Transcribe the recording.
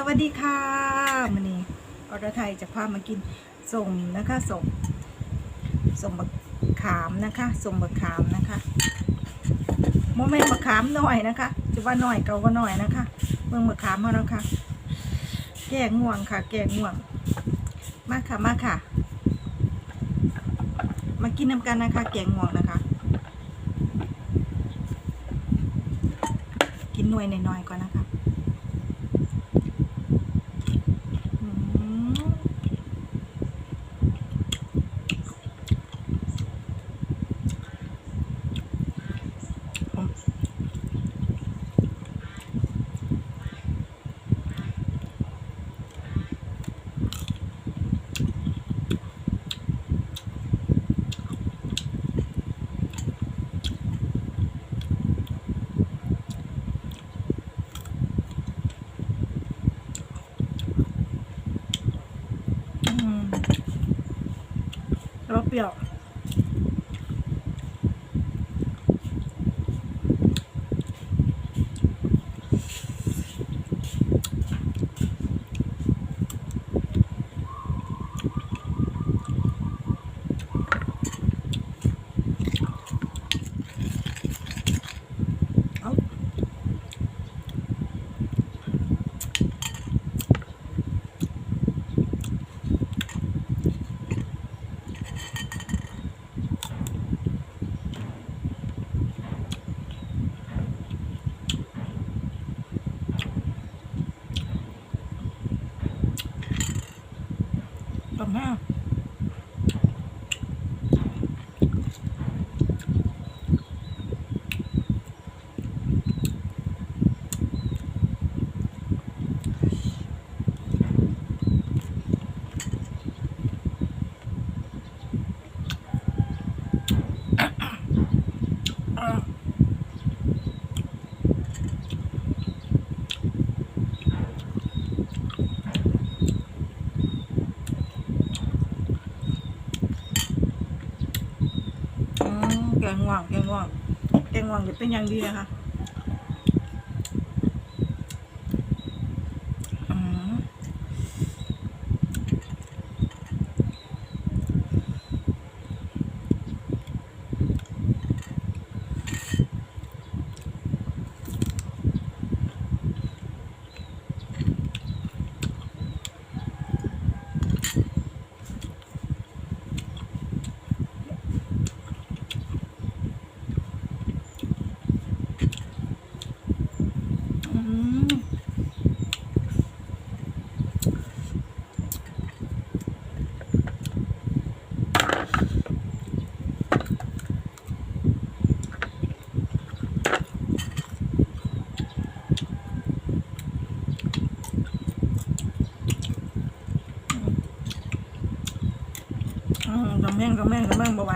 สวัสดีค่ะมันนี้อรไทยจะพามากินส่งนะคะส่งส่งบักขามนะคะส่งบักขามนะคะโมเมนต์บักขามหน่อยนะคะจะว่าหน่อยเก่าก็หน่อยนะคะ เมืองบักขามมาแล้วค่ะ แกงง่วงค่ะ แกงง่วง มาค่ะมาค่ะ มากินน้ำกันนะคะ แกงง่วงนะคะ กินหน่วยหน่อยๆก่อนนะคะ รส ต้มแห้าอะอืม แกงหว่างแกงหว่างแกงหว่างจะเป็นอย่างดีนะคะอืม อืมอืมกำ แม่งก็แม่งก็แม่งบ่ไหว